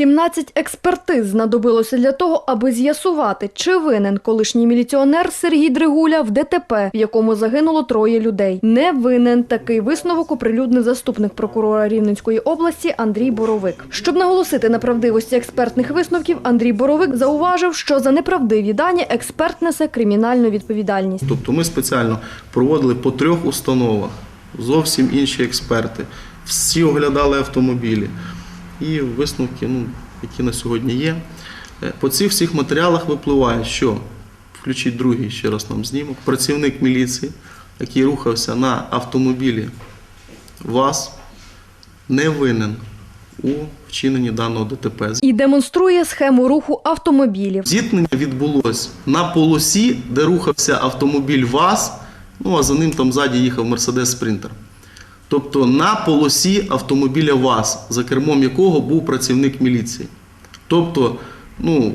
17 експертиз знадобилося для того, аби з'ясувати, чи винен колишній міліціонер Сергій Дригуля в ДТП, в якому загинуло троє людей. Не винен такий висновок оприлюднив заступник прокурора Рівненської області Андрій Боровик. Щоб наголосити на правдивості експертних висновків, Андрій Боровик зауважив, що за неправдиві дані експерт несе кримінальну відповідальність. Тобто ми спеціально проводили по трьох установах зовсім інші експерти. Всі оглядали автомобілі. І висновки, ну, які на сьогодні є. Е, По цих всіх матеріалах випливає, що включіть другий ще раз нам знімок. Працівник міліції, який рухався на автомобілі ВАЗ, не винен у вчиненні даного ДТП. І демонструє схему руху автомобілів. Зіткнення відбулось на полосі, де рухався автомобіль ВАЗ, ну а за ним там ззаді їхав Мерседес Спринтер. Тобто на полосі автомобіля ВАЗ, за кермом якого був працівник міліції. Тобто, ну,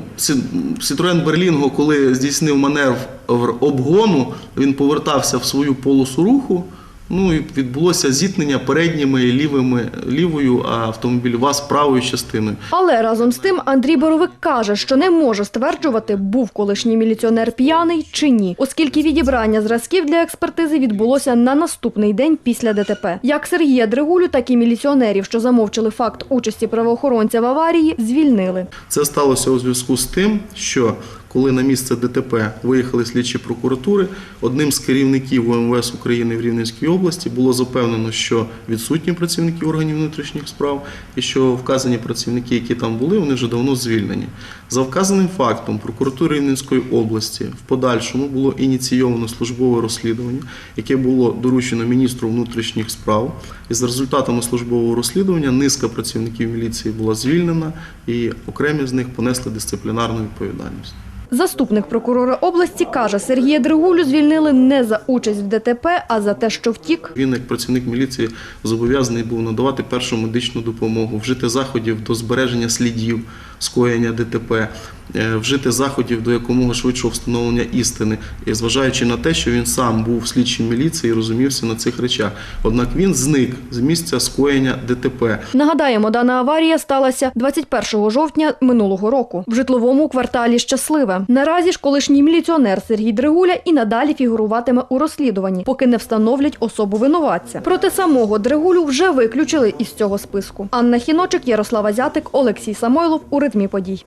Citroen Берлінго, коли здійснив маневр обгону, він повертався в свою полосу руху. Ну і відбулося зіткнення передніми і лівими, лівою, а автомобіль ВАЗ правою частиною. Але разом з тим Андрій Боровик каже, що не може стверджувати, був колишній міліціонер п'яний чи ні, оскільки відібрання зразків для експертизи відбулося на наступний день після ДТП. Як Сергія Дригулю, так і міліціонерів, що замовчили факт участі правоохоронця в аварії, звільнили. Це сталося у зв'язку з тим, що коли на місце ДТП виїхали слідчі прокуратури, одним з керівників УМВС України в Рівненській області було запевнено, що відсутні працівники органів внутрішніх справ і що вказані працівники, які там були, вони вже давно звільнені. За вказаним фактом прокуратури Рівненської області в подальшому було ініційовано службове розслідування, яке було доручено міністру внутрішніх справ. І за результатами службового розслідування низка працівників міліції була звільнена, і окремі з них понесли дисциплінарну відповідальність. Заступник прокурора області каже, Сергія Дригулю звільнили не за участь в ДТП, а за те, що втік. Він, як працівник міліції, зобов'язаний був надавати першу медичну допомогу, вжити заходів до збереження слідів скоєння ДТП, вжити заходів до якомога швидшого встановлення істини, зважаючи на те, що він сам був слідчим міліції і розумівся на цих речах. Однак він зник з місця скоєння ДТП. Нагадаємо, дана аварія сталася 21 жовтня минулого року в житловому кварталі Щасливе. Наразі ж колишній міліціонер Сергій Дригуля і надалі фігуруватиме у розслідуванні, поки не встановлять особу винуватця. Проте самого Дригулю вже виключили із цього списку. Анна Хіночик, Ярослава Зятик, Олексій Самойлов у ритмі подій.